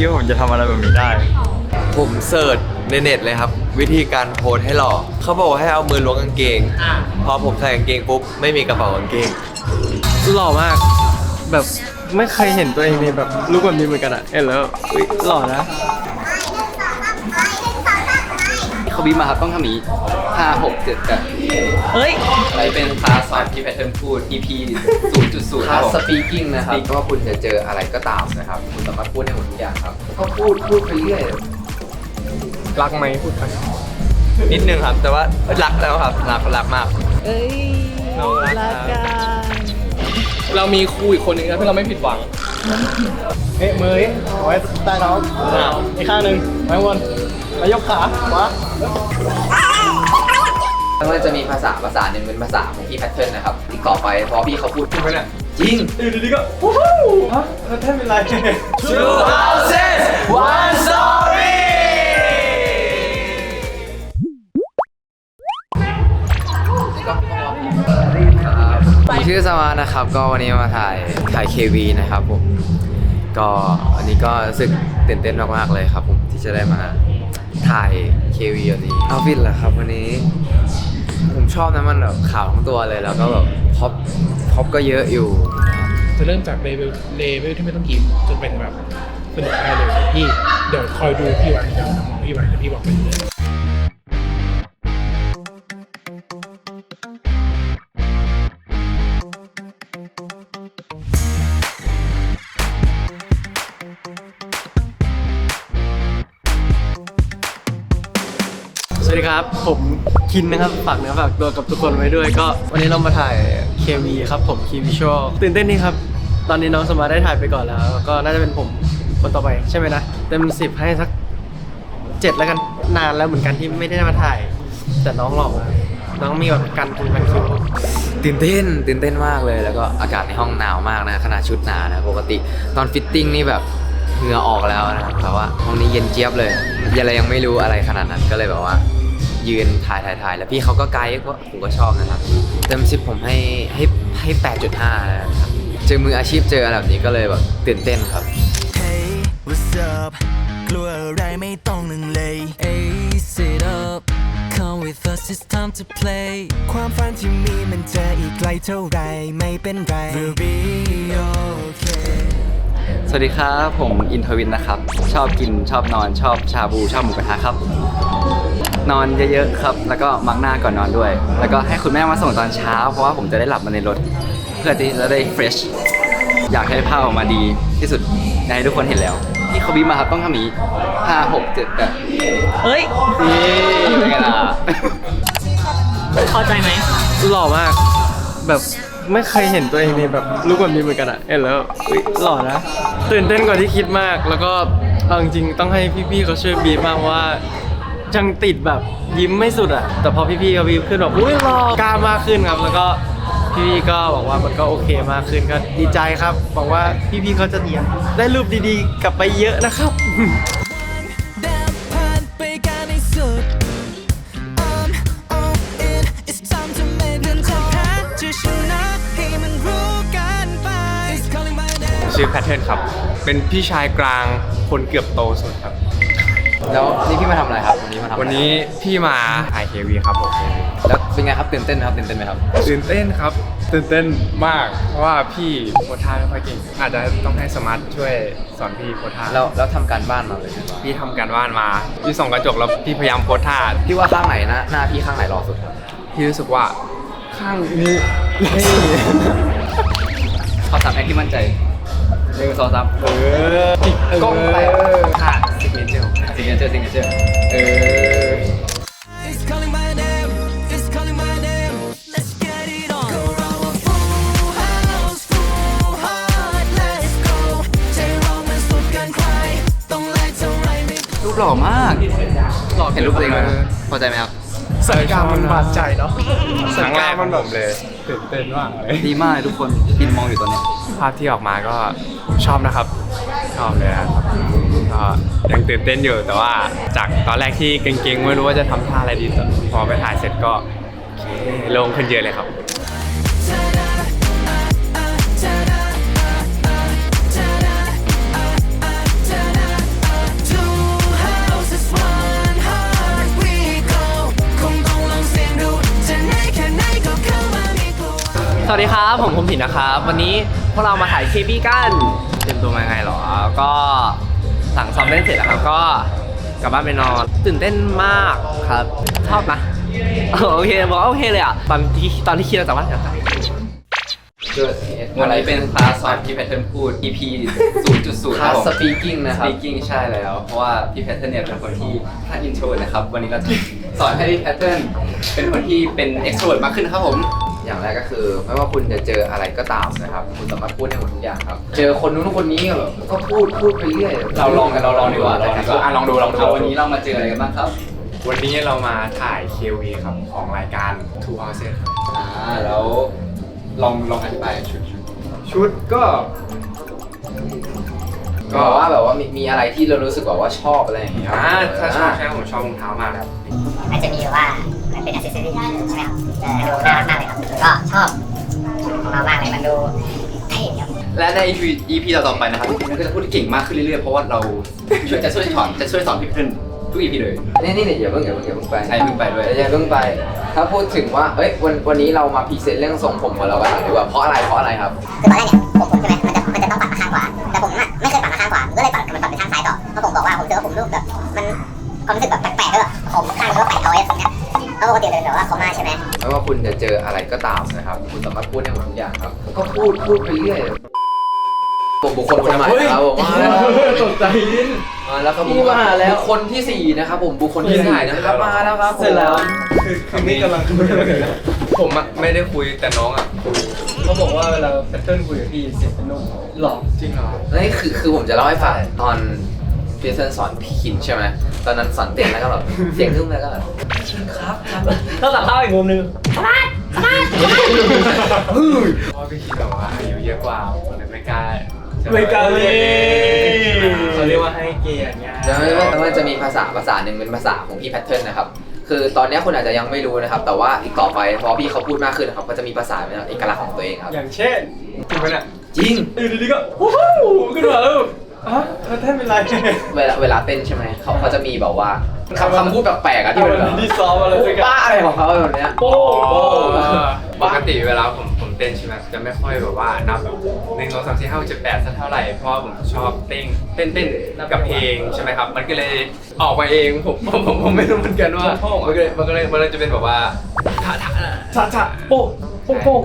คิดว่าผมจะทำอะไรแบบนี้ได้ ผมเสิร์ชในเน็ตเลยครับ วิธีการโพสให้หล่อเขาบอกว่าให้เอามือล้วงกางเกง พอผมใส่กางเกงปุ๊บไม่มีกระเป๋ากางเกง หล่อมาก แบบไม่เคยเห็นตัวเองในแบบลุคแบบนี้เหมือนกันอะเห็นแล้วอุ๊ยหล่อนะ เขาบีบมาครับต้องทำอย่างนี้ ห้าหกเจ็ดแปดเฮ้ย อะไรเป็นคลาสสอนที่แพทเทิร์นพูด EP 0.0คลาสสปีกิ้งนะครับไม่ว่าคุณจะเจออะไรก็ตามนะครับ คุณสามารถพูดได้หมดทุกอย่างครับ ก็พูดพูดไปเรื่อยรักไหมพูดไปนิดนึงครับ แต่ว่ารักแล้วครับ รักรักมาก เอ้ยน้องรักรักกัน เรามีครูอีกคนนึงนะที่เราไม่ผิดหวังเอ๊ะมือเอาไว้ใต้ท้องอีกข้างหนึ่งไว้ข้างบนแล้วยกขาขวาแล้ว มันจะมีภาษาภาษาหนึ่งเป็นภาษาของพี่แพทเทิร์นนะครับที่ต่อไปพอพี่เขาพูดพูดไปเนี่ยจริงอยู่ดีๆก็วู้ฮู้ฮะแล้วแทบเป็นไร Two houses one story ผมชื่อสมาร์ทนะครับ ก็วันนี้มาถ่ายถ่าย KV นะครับผมก็อันนี้ก็รู้สึกตื่นเต้นมากๆเลยครับผมที่จะได้มาถ่าย KV อันนี้เอาฟิตเหรอครับวันนี้ผม ชอบนะมันแบบขาวทั้งตัวเลยแล้วก็แบบพ็อปพ็อปก็เยอะอยู่ จะเริ่มจากเลเวลเลเวลที่ไม่ต้องกินจนเป็นแบบสนุกได้เลยพี่เดี๋ยวคอยดูพี่วันเดี๋ยวทำพี่วันเดี๋ยวพี่บอกไปเรื่อยสวัสดีครับ ผม คินนะครับฝากเนื้อฝากตัวกับทุกคนไว้ด้วย ก็วันนี้เรามาถ่าย KV ครับผม KV Show ตื่นเต้นนี่ครับ ตอนนี้น้องสมาร์ทได้ถ่ายไปก่อนแล้ว ก็น่าจะเป็นผมคนต่อไปใช่ไหมนะ เต็มสิบให้สักเจ็ดแล้วกันนานแล้วเหมือนกันที่ไม่ได้มาถ่าย แต่น้องหล่อมากน้องมีแบบการคุยกันคิวตื่นเต้นตื่นเต้นมากเลยแล้วก็อากาศในห้องหนาวมากนะขนาดชุดหนานะปกติตอนฟิตติ้งนี่แบบเหงื่อออกแล้วนะครับแต่ว่าห้องนี้เย็นเจี๊ยบเลยยังอะไรยังไม่รู้อะไรขนาดนั้นก็เลยแบบว่า ยืนถ่ายถ่ายถ่ายแล้วพี่เขาก็ไกด์ก็ผมก็ชอบนะครับเต็มสิบผมให้ให้ให้แปดจุดห้านะครับเจอมืออาชีพเจออะไรแบบนี้ก็เลยแบบตื่นเต้นครับ Hey what's up กลัวอะไรไม่ต้องหนึ่งเลย Hey sit up Come with us it's time to play ความฝันที่มีมันจะอีกไกลเท่าไรไม่เป็นไร We'll be okay สวัสดีครับ ผมอินทวินนะครับ ชอบกินชอบนอนชอบชาบูชอบหมูกระทะครับ นอนเยอะๆครับ แล้วก็มักหน้าก่อนนอนด้วย แล้วก็ให้คุณแม่มาส่งตอนเช้า เพราะว่าผมจะได้หลับมาในรถ เพื่อที่จะได้เฟรช อยากให้ภาพออกมาดีที่สุดในให้ทุกคนเห็นแล้ว ที่เขาบีบมาครับต้องทำอย่างนี้ห้าหกเจ็ดแปดเฮ้ยนี่เป็นไงล่ะ พอใจไหมหล่อมาก แบบไม่เคยเห็นตัวเองในแบบลุคแบบนี้เหมือนกันอะเห็นแล้วอุ๊ยหล่อนะ ตื่นเต้นกว่าที่คิดมาก แล้วก็เอาจริงๆต้องให้พี่ๆเขาช่วยบีบมากเพราะว่า จังติดแบบยิ้มไม่สุดอะแต่พอพี่ๆเขาบีบขึ้นแบบอุ้ยหล่อกล้ามากขึ้นครับ แล้วก็พี่ๆก็บอกว่ามันก็โอเคมากขึ้นก็ดีใจครับหวังว่าพี่ๆเขาจะได้รูปดีๆ กลับไปเยอะนะครับเดินผ่านไปกันให้สุด I'm all in it's time to make เดินจะแพ้จะชนะให้มันรู้กันไป It's calling my name ชื่อแพทเทิร์นครับ เป็นพี่ชายกลางคนเกือบโตสุดครับ แล้วนี่พี่มาทำอะไรครับ วันนี้มาทำอะไรวันนี้พี่มาถ่ายเควีครับผมแล้วเป็นไงครับตื่นเต้นไหมครับตื่นเต้นไหมครับ ตื่นเต้นครับ ตื่นเต้นมาก เพราะว่าพี่โพสท่าไม่ค่อยเก่ง อาจจะต้องให้สมาร์ทช่วยสอนพี่โพสท่าแล้วแล้วทำการบ้านมาเลยใช่ไหมพี่ทำการบ้านมา พี่ส่องกระจกแล้วพี่พยายามโพสท่าพี่ว่าข้างไหนหน้าหน้าพี่ข้างไหนหล่อสุดครับพี่รู้สึกว่าข้างนี้ขอสามแอคที่มั่นใจหนึ่งสองสามเออกล้องไปค่ะสิก เนเจอร์สิงเกิลเจอร์สิงเกิลเจอร์เออ It's calling my name It's calling my name Let's get it on ก็เราว่า full house full heart Let's go ใจเรามันสุดเกินใคร ต้องแลกเท่าไรไม่ รูปหล่อมาก เห็นรูปตัวเองไหมพอใจไหมครับ สัญญามันบาดใจเนาะครั้งแรกของผมเลย ตื่นเต้นมากเลยดีมากเลยทุกคนกินมองอยู่ตอนนี้ ภาพที่ออกมาก็ผมชอบนะครับ ชอบเลยนะครับ็ยังตื่นเต้นอยู่แต่ว่าจากตอนแรกที่เก่งๆไม่รู้ว่าจะทำท่าอะไรดีพอไปถ่ายเสร็จก็โล่งขึ้นเยอะเลยครับ สวัสดีครับ ผมผมผินนะครับ วันนี้พวกเรามาถ่ายเคบีกัน เตรียมตัวมาไงหรอ ก็ หลังซ้อมเล่นเสร็จแล้วครับก็กลับบ้านไปนอนตื่นเต้นมากครับ ชอบนะโอเคบอกว่าโอเคเลยอะ ตอนที่ตอนที่คิดเราแต่ว่าวันนี้เป็นคลาสสอนพี่แพทเทิร์นพูด EP 0.0คลาสสปีกิ้งนะครับ speaking ใช่แล้ว เพราะว่าพี่แพทเทิร์นเนี่ยเป็นคนที่ถ้า intro นะครับ วันนี้เราจะสอนให้พี่แพทเทิร์นเป็นคนที่เป็น extrovert มากขึ้นนะครับผม อย่างแรกก็คือ ไม่ว่าคุณจะเจออะไรก็ตามนะครับ คุณสามารถพูดได้หมดทุกอย่างครับ เจอคนนู้นคนนี้ก็แบบก็พูดพูดไปเรื่อยเราลองกันเราลองดีกว่าลองดีกว่าอะลองดูลองดูวันนี้เรามาเจออะไรกันบ้างครับวันนี้เรามาถ่าย KV ครับของรายการ Two Houses ครับอ่าแล้วลองลองอธิบายชุดชุดชุดก็ ก็บอกว่าแบบว่ามีมีอะไรที่เรารู้สึกแบบว่าชอบอะไรอย่างเงี้ยอ่าถ้าชอบใช่ผมชอบรองเท้ามากครับ มันจะมีแบบว่า กเลยครับก็ชอบของเรามากเลยมันดูเท่ครับ และใน EP EP ต่อๆไปนะครับพี่แพทเทิร์นก็จะพูดเก่งมากขึ้นเรื่อยๆ เพราะว่าเราช่วยจะช่วยสอนจะช่วยสอนพี่แพทเทิร์นทุก EP เลยนี่นี่นี่อย่าเพิ่งอย่าเพิ่งอย่าเพิ่งไปใช่เพิ่งไปด้วย อย่าเพิ่งไป ถ้าพูดถึงว่าเอ้ยวันวันนี้เรามาพรีเซนต์เรื่องทรงผมของเรากันหน่อยดีกว่าเพราะอะไรเพราะอะไรครับ คือตอนแรกเนี่ยผมผมใช่ไหมมันจะมันจะต้องปัดมาข้างขวา แต่ผมอะไม่เคยปัดมาข้างขวาผมก็เลยปัดมันปัดไปข้างซ้ายต่อเพราะผมบอกว่าผมเจอว่าผมรูปแบบมันความรู้สึกแบบแปลกๆด้วยผมข้างก็แปลกเอาไว้ตรงเนี้ย แล้วปกติจะเป็นแบบว่าคอมมาใช่ไหมไม่ว่าคุณจะเจออะไรก็ตามนะครับ คุณสามารถพูดได้หมดทุกอย่างครับ ก็พูดพูดไปเรื่อยผมบุคคลคนใหม่นะครับผมมาแล้วตกใจดิ้นมาแล้วครับผมนี่มาแล้วบุคคลที่สี่นะครับผมบุคคลที่สี่นะครับมาแล้วครับเสร็จแล้วคือคือนี่กำลังคุยผมอะไม่ได้คุยแต่น้องอะคุยเขาบอกว่าเวลาแพทเทิร์นคุยกับพี่เสียงเป็นนุ่มหลอกจริงเหรอนี่คือคือผมจะเล่าให้ฟังตอนเพียร์สันสอนพี่คินใช่ไหมตอนนั้นสอนเต้นแล้วก็แบบเสียงขึ้นแล้วก็แบบครับครับถ้าตัดภาพอีกมุมนึงเพราะว่าพี่คิดแบบว่าอายุเยอะกว่าผมเลยไม่กล้าใช่หไม่กล้าเล่นเขาเรียกว่าให้เกียรติไงจะไม่ว่ามันจะมีภาษาภาษาหนึ่งเป็นภาษาของพี่แพทเทิร์นนะครับคือตอนเนี้ยคุณอาจจะยังไม่รู้นะครับ แต่ว่าอีกต่อไปพอพี่เขาพูดมากขึ้นนะครับก็จะมีภาษาเป็นเอกลักษณ์ของตัวเองครับ อย่างเช่นจริงไหมเนี่ยจริงอยู่ดีๆก็วู้ฮู้ขึ้นมาแล้ว อะแพทเทิร์นเป็นไรเวลาเวลาเต้นใช่ไหมเขาเขาจะมีแบบว่าคำคำพูดแปลกๆอะที่มันแบบที่ซ้อมอะไรสักอย่างป้าอะไรของเขาแบบเนี้ยโป้งโป้งปกติเวลาผมผมเต้นใช่ไหมจะไม่ค่อยแบบว่านับแบบหนึ่งสองสามสี่ห้าหกเจ็ดแปดสักเท่าไหร่เพราะว่าผมชอบเต้นเต้นเต้นกับเพลงใช่ไหมครับ มันก็เลยออกมาเองผมผมผมผมไม่รู้เหมือนกันว่ามันก็เลยมันก็เลยมันเลยจะเป็นแบบว่าท่าท่า ชะชะโป้งโป้งโป้ง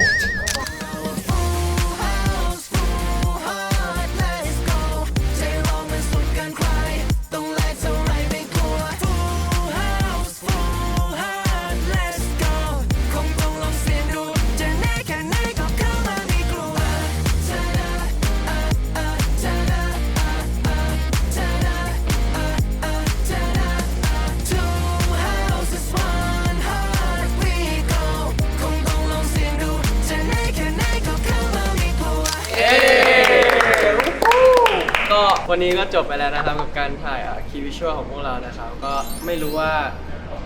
วันนี้ก็จบไปแล้วนะครับกับการถ่ายคีวิชวลของพวกเรานะครับ ก็ไม่รู้ว่า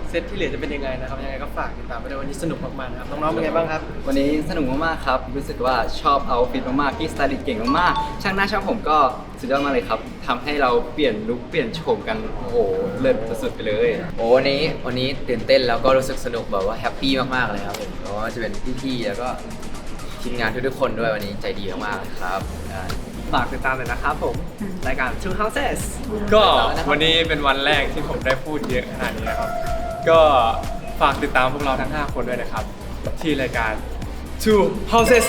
เซตที่เหลือจะเป็นยังไงนะครับยังไงก็ฝากติดตามไปด้วยวันนี้สนุกมากๆนะครับน้องๆเป็นไงบ้างครับ วันนี้สนุกมากๆครับรู้สึกว่าชอบเอาฟิตมากๆพี่สไตลิสต์เก่งมากๆช่างหน้าช่างผมก็สุดยอดมากเลยครับทำให้เราเปลี่ยนลุคเปลี่ยนโฉมกันโอ้โหเลิศสุดๆไปเลย โอ้วันนี้วันนี้ตื่นเต้นแล้วก็รู้สึกสนุกแบบว่าแฮปปี้มากๆเลยครับผมเพราะว่าจะเป็นพี่ๆแล้วก็ทีมงานทุกๆคนด้วยวันนี้ใจดีมากๆเลยครับอ่า ฝากติดตามเลยนะครับผมรายการ Two Houses ก็วันนี้เป็นวันแรกที่ผมได้พูดเยอะขนาดนี้นะครับ ก็ฝากติดตามพวกเราทั้ง 5 คนด้วยนะครับ ที่รายการ Two Houses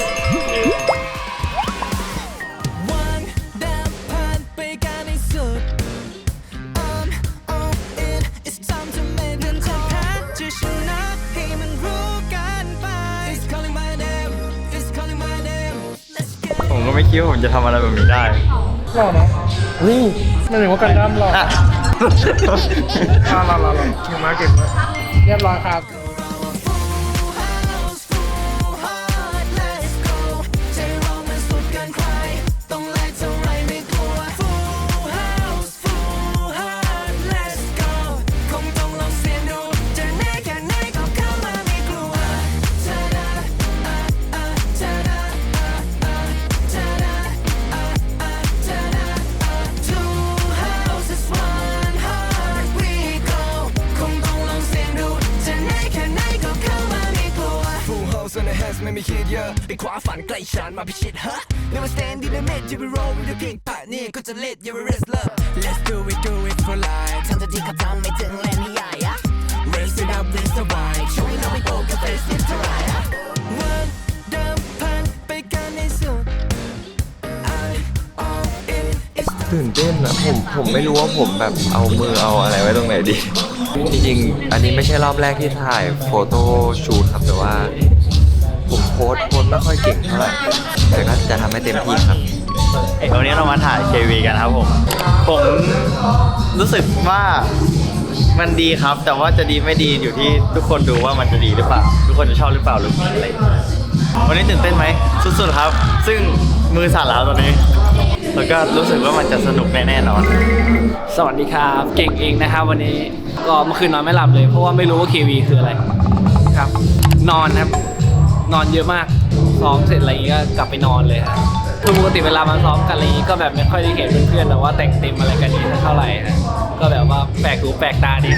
ก็ไม่คิดว่าผมจะทำอะไรแบบนี้ได้ หล่อเนาะนี่มันถึงว่ากันดั้มหล่อหล่อหล่อหล่อหล่อเก่งมากเก่งมากเรียบร้อยครับ we roll with the king ปะนี่ก็จะเล่น you be rest love Let's do it do it for life ทำจะดีกับทำไม่ถึงเล่นให้ใหญ่อะ Raise it up raise the vibe ช่วยเราไปโบกับ face it to right วันเดิมพันไปกันในสุด I all in is ตื่นเต้นอะผมผมไม่รู้ว่าผมแบบเอามือเอาอะไรไว้ตรงไหนดี จริงๆ อันนี้ไม่ใช่รอบแรกที่ถ่ายโฟโต้ชูตครับแต่ว่า ผมโพสต์โพสต์ไม่ค่อยเก่งเท่าไหร่แต่ก็จะทำให้เต็มที่ครับ วันนี้เรามาถ่าย KV กันครับผม ผมรู้สึกว่ามันดีครับ แต่ว่าจะดีไม่ดีอยู่ที่ทุกคนดูว่ามันจะดีหรือเปล่า ทุกคนจะชอบหรือเปล่าหรืออะไรวันนี้ตื่นเต้นไหมสุดๆครับ ซึ่งมือสั่นแล้วตอนนี้ แล้วก็รู้สึกว่ามันจะสนุกแน่ๆนอน สวัสดีครับ เก่งเองนะครับวันนี้ก็เมื่อคืนนอนไม่หลับเลย เพราะว่าไม่รู้ว่า KV คืออะไรครับ นอนครับ นอนเยอะมากซ้อมเสร็จอะไรอย่างงี้ก็กลับไปนอนเลยครับ คือปกติเวลามาซ้อมกันอะไรอย่างงี้ก็แบบไม่ค่อยได้เห็นเพื่อนๆแบบว่าแต่งเต็มอะไรกันนี่เท่าไหร่นะก็แบบว่าแปลกหูแปลกตาดี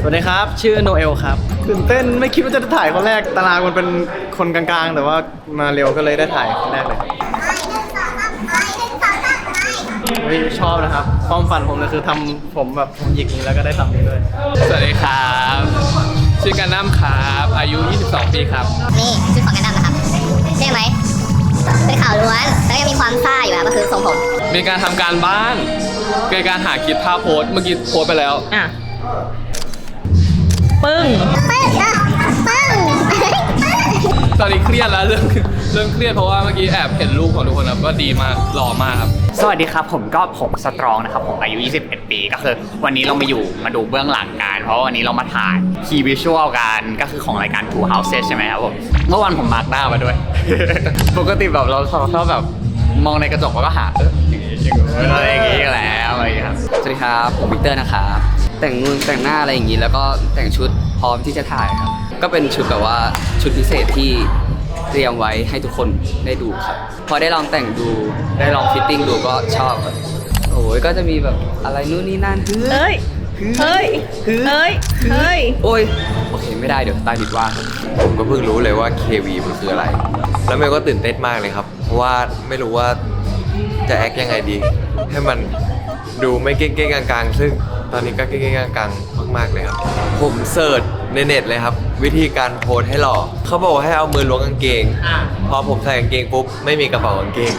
สวัสดีครับ ชื่อโนเอลครับตื่นเต้นไม่คิดว่าจะได้ถ่ายคนแรกตารางมันเป็นคนกลางๆ แต่ว่ามาเร็วก็เลยได้ถ่ายคนแรกเลยเฮ้ยชอบนะครับความฝันผมเลยคือทำผมแบบผมหยิกนี้แล้วก็ได้ทำนี้ด้วยสวัสดีครับ ชื่อกันน้ำครับอายุ 22 ปีครับ นี่ชุดของกันดั้มนะครับใช่ไหม เป็นข่าวล้วน แล้วยังมีความซ่าอยู่ครับก็คือทรงผมเป็นการทำการบ้านเกิดการหาคลิปภาพโพสต์เมื่อกี้โพสต์ไปแล้ว อะ ปึ้งปึ้งนะปึ้ง ตอนนี้เครียดแล้วเริ่มเริ่มเครียดเพราะว่าเมื่อกี้แอบเห็นรูปของทุกคนครับก็ดีมากหล่อมากครับ สวัสดีครับผมก็ผมสตรองนะครับผมอายุ 21 ปีก็คือ วันนี้เรามาอยู่มาดูเบื้องหลังกันเพราะว่าวันนี้เรามาถ่ายคีย์วิชวลกันก็คือของรายการ Two Houses ใช่ไหมครับผมเมื่อวันผมมาร์กหน้ามาด้วย ปกติแบบเราชอบแบบมองในกระจกแล้วก็หาเอออย่างงี้อย่างงี้แล้วอะไรอย่างเงี้ยครับสวัสดีครับผมวิกเตอร์นะครับแต่งมือแต่งหน้าอะไรอย่างนี้แล้วก็แต่งชุดพร้อมที่จะถ่ายครับ ก็เป็นชุดแบบว่าชุดพิเศษที่เตรียมไว้ให้ทุกคนได้ดูครับ พอได้ลองแต่งดูได้ลองฟิตติ้งดูก็ชอบครับโอ้ยก็จะมีแบบอะไรนู่นนี่นั่นเฮ้เอ้ยเฮ้ยเฮ้ยเฮ้ยโอ้ยโอเคไม่ได้เดี๋ยวตาดิดว่าครับผมก็เพิ่งรู้เลยว่า KV มันคืออะไร แล้วเมลก็ตื่นเต้นมากเลยครับ เพราะว่าไม่รู้ว่าจะแอคยังไงดี ให้มันดูไม่เก้งๆกลางๆ ซึ่งตอนนี้ก็เก้งๆกลางๆมากๆเลยครับ ผมเสิร์ช ในเน็ตเลยครับ วิธีการโพสให้หล่อเขาบอกว่าให้เอามือล้วงกางเกงพอผมใส่กางเกงปุ๊บไม่มีกระเป๋ากางเกง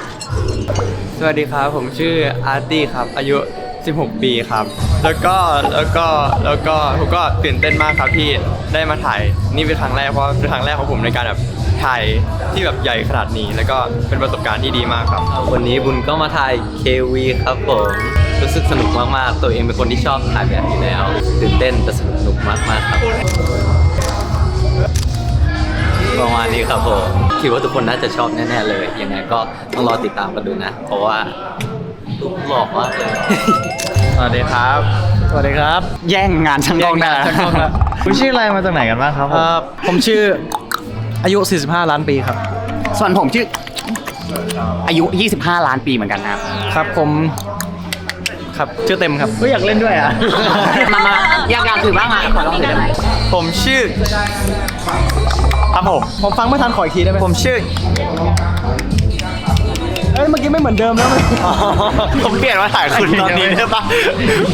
สวัสดีครับ ผมชื่ออาร์ตี้ครับ อายุ 16 ปีครับ แล้วก็แล้วก็แล้วก็ผมก็ตื่นเต้นมากครับที่ได้มาถ่ายนี่เป็นครั้งแรกเพราะเป็นครั้งแรกของผมในการแบบถ่ายที่แบบใหญ่ขนาดนี้ แล้วก็เป็นประสบการณ์ที่ดีมากครับ วันนี้บุญก็มาถ่าย KV ครับผม รู้สึกสนุกมากๆ ตัวเองเป็นคนที่ชอบถ่ายแบบนี้แล้ว ตื่นเต้นแต่สนุกมากๆครับ ประมาณนี้ครับผม คิดว่าทุกคนน่าจะชอบแน่ๆเลย ยังไงก็ต้องรอติดตามกันดูนะ เพราะว่าทุกหล่อมากเลย สวัสดีครับ สวัสดีครับ แย่งงานช่างกล้องได้แย่งงานช่างกล้องแล้ว คุณชื่ออะไรมาจากไหนกันบ้างครับผมเอ่อผมชื่ออายุ 45 ล้านปีครับ ส่วนผมชื่ออายุ 25 ล้านปีเหมือนกันนะครับ ครับผม ครับ ชื่อเต็มครับ ก็อยากเล่นด้วยอะ มามาอยากอยากถือบ้างอะขอลองถือได้ไหมผมชื่อครับผม ผมฟังไม่ทันขออีกทีได้ไหมผมชื่อ เอ้ยเมื่อกี้ไม่เหมือนเดิมแล้วผมเปลี่ยนมาถ่ายคุณตอนนี้ได้ปะ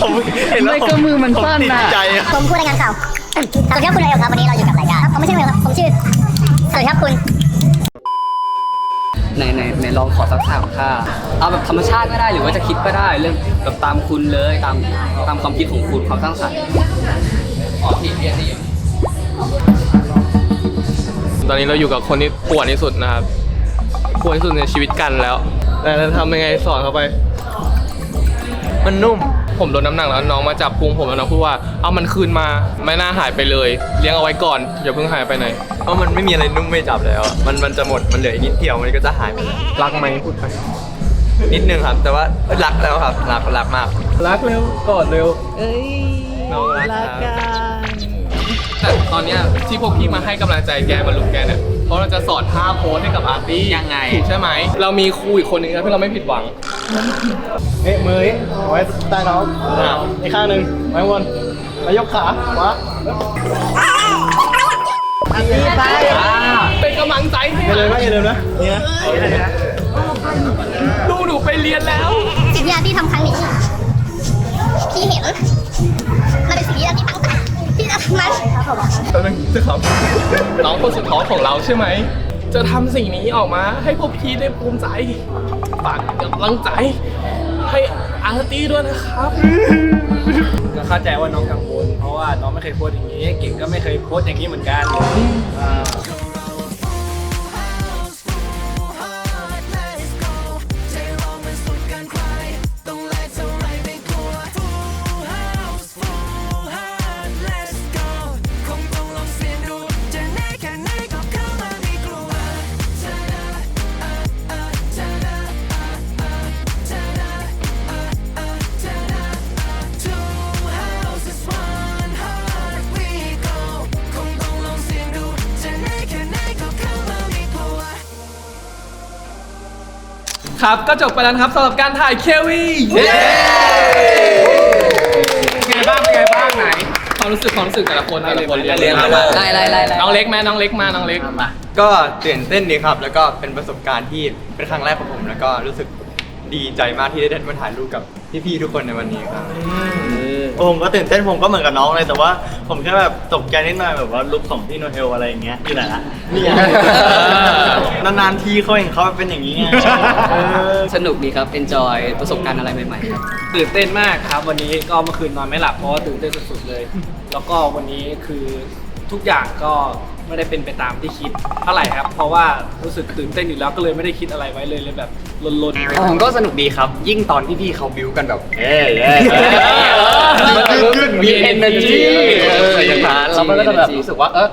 ผมเห็นแล้วไม่ก็มือมันสั้นผมติดน่ะใจอะผมพูดรายงานข่าวสวัสดีครับคุณเอลครับวันนี้เราอยู่กับรายการผมไม่ใช่เอลครับผมชื่อสวัสดีครับคุณ ในในในลองขอสักสามท่าเอาแบบธรรมชาติก็ได้หรือว่าจะคิดก็ได้เรื่องแบบตามคุณเลยตามตามความคิดของคุณความสร้างสรรค์อ๋อพี่เรียนได้อยู่ตอนนี้เราอยู่กับคนที่ปวนที่สุดนะครับปวนที่สุดในชีวิตกันแล้วแต่จะทำยังไงสอนเขาไป มันนุ่ม ผมลดน้ำหนักแล้วน้องมาจับพุงผมแล้วน้องพูดว่าเอามันคืนมาไม่น่าหายไปเลย เลี้ยงเอาไว้ก่อนอย่าเพิ่งหายไปไหนเพราะมันไม่มีอะไรนุ่มไม่จับแล้ว มันมันจะหมดมันเหลืออีกนิดเดียวมันก็จะหายไปรักไหมพูดไปนิดนึงครับ แต่ว่ารักแล้วครับรักรักมาก รักเร็วกอดเร็ว เอ้ยน้องรักรักครักับนแต่ตอนเนี้ยที่พวกพี่มาให้กำลังใจแกมาลุกแกเนี่ยเพ ราะเราจะสอนท่าโพสให้กับอาร์ตี้ยังไง ถูกใช่ไหม เรามีครูอีกคนนึงนะที่เราไม่ผิดหวัง เอ๊ะมือเอาไว้ใต้ท้องอีกข้างหนึ่งไว้ข้างบนแล้วยกขาขวาอันนี้ไปเป็นกำนะเนี่ยนะลูกหนูไปเรียนแล้ว สิ่งที่อาร์ตี้ทำครั้งนี้พี่เห็นมันเป็นสิ่งที่อาร์ตี้ตั้งใจที่จะทำมัน ตอนนึงจะขอน้องคนสุดท้องของเราใช่ไหม จะทำสิ่งนี้ออกมาให้พวกพี่ได้ภูมิใจ ฝากกำลังใจ ให้อาร์ตี้ด้วยนะครับ ก็เข้าใจว่าน้องกังวลเพราะว่าน้องไม่เคยโพสต์อย่างนี้ เก่งก็ไม่เคยโพสต์อย่างนี้เหมือนกันอ่า ครับ ก็จบไปแล้วนะครับสำหรับการถ่ายเควีเป็นไงบ้างเป็นไงบ้างไหน ความรู้สึกความรู้สึกแต่ละคนแต่ละคนเรียนเรียนไล่ไล่ไล่ไล่น้องเล็กไหมน้องเล็กมาน้องเล็กมาก็ตื่นเต้นดีครับ แล้วก็เป็นประสบการณ์ที่เป็นครั้งแรกของผม แล้วก็รู้สึกดีใจมากที่ได้มาถ่ายรูปกับพี่ๆทุกคนในวันนี้ครับ ผมก็ตื่นเต้นผมก็เหมือนกับน้องเลยแต่ว่า ผมแค่แบบตกใจนิดหน่อยแบบว่าลุคของพี่โนเอลอะไรอย่างเงี้ยอยู่ไหนละนี่ไงนานๆทีเขาเห็นเขาเป็นอย่างนี้ไงเออ สนุกดีครับ enjoy ประสบการณ์อะไรใหม่ๆครับ ตื่นเต้นมากครับ วันนี้ก็เมื่อคืนนอนไม่หลับเพราะว่าตื่นเต้นสุดๆเลย แล้วก็วันนี้คือทุกอย่างก็ ไม่ได้เป็นไปตามที่คิดเท่าไหร่ครับ เพราะว่ารู้สึกตื่นเต้นอยู่แล้วก็เลยไม่ได้คิดอะไรไว้เลยเลยแบบลนๆ ผมก็สนุกดีครับ ยิ่งตอนที่พี่เขาบิวกันแบบ เอ้ยมี energy ใส่ฐานเราก็จะแบบรู้สึกว่าเออ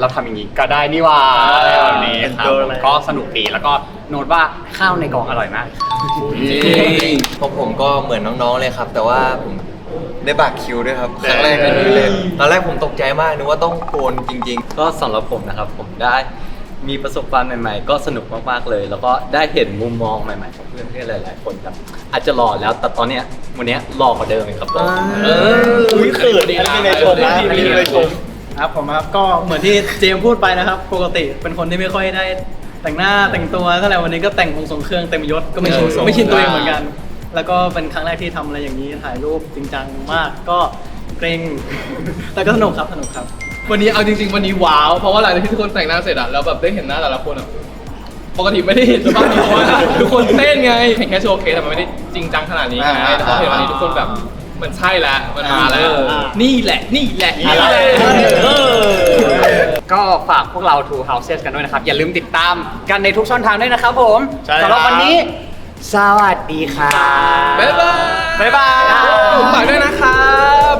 เราทำอย่างนี้ก็ได้นี่หว่าอะไรแบบนี้ครับก็สนุกดีแล้วก็โน้ตว่าข้าวในกองอร่อยมากของผมก็เหมือนน้องๆเลยครับ แต่ว่าผม ได้บักคิวด้วยครับครั้งแรกในนี้เลยตอนแรกผมตกใจมากนึกว่าต้องโกนจริงๆก็สำหรับผมนะครับ ผมได้มีประสบการณ์ใหม่ ๆ ก็สนุกมากๆเลย แล้วก็ได้เห็นมุมมองใหม่ๆของเพื่อนๆหลายๆ คนครับอาจจะหล่อแล้วแต่ตอนเนี้ยวันเนี้ยหล่อกว่าเดิมอีกครับผมเอออุ้ยเขินอันนี้ไม่ได้ชมนะอันนี้ไม่ได้ชม ครับผมครับก็เหมือนที่เจมส์พูดไปนะครับ ปกติเป็นคนที่ไม่ค่อยได้แต่งหน้าแต่งตัวเท่าไหร่วันนี้ก็แต่งองค์ทรงเครื่องเต็มยศก็ไม่ชินเออไม่ชินตัวเองเหมือนกัน แล้วก็เป็นครั้งแรกที่ทำอะไรอย่างนี้ถ่ายรูปจริงจังมากก็เกรง แต่ก็สนุกครับสนุกครับ วันนี้เอาจริง ๆ วันนี้ว้าวเพราะว่าหลังจากที่ทุกคนแต่งหน้าเสร็จอะแล้วแบบได้เห็นหน้าแต่ละคนอะปกติไม่ได้เห็นสภาพนี้เพราะว่าทุกคนเต้นไงเห็นแค่โชว์เคสแต่มันไม่ได้จริงจังขนาดนี้ไงแต่พอเห็นวันนี้ทุกคนแบบมันใช่แล้วมันมาแล้ว นี่แหละ นี่แหละนี่แหละก็ฝากพวกเรา Two Houses กันด้วยนะครับ อย่าลืมติดตามกันในทุกช่องทางด้วยนะครับผมใช่สำหรับครับวันนี้ สวัสดีค่ะ บ๊ายบาย บ๊ายบาย ฝากด้วยนะครับ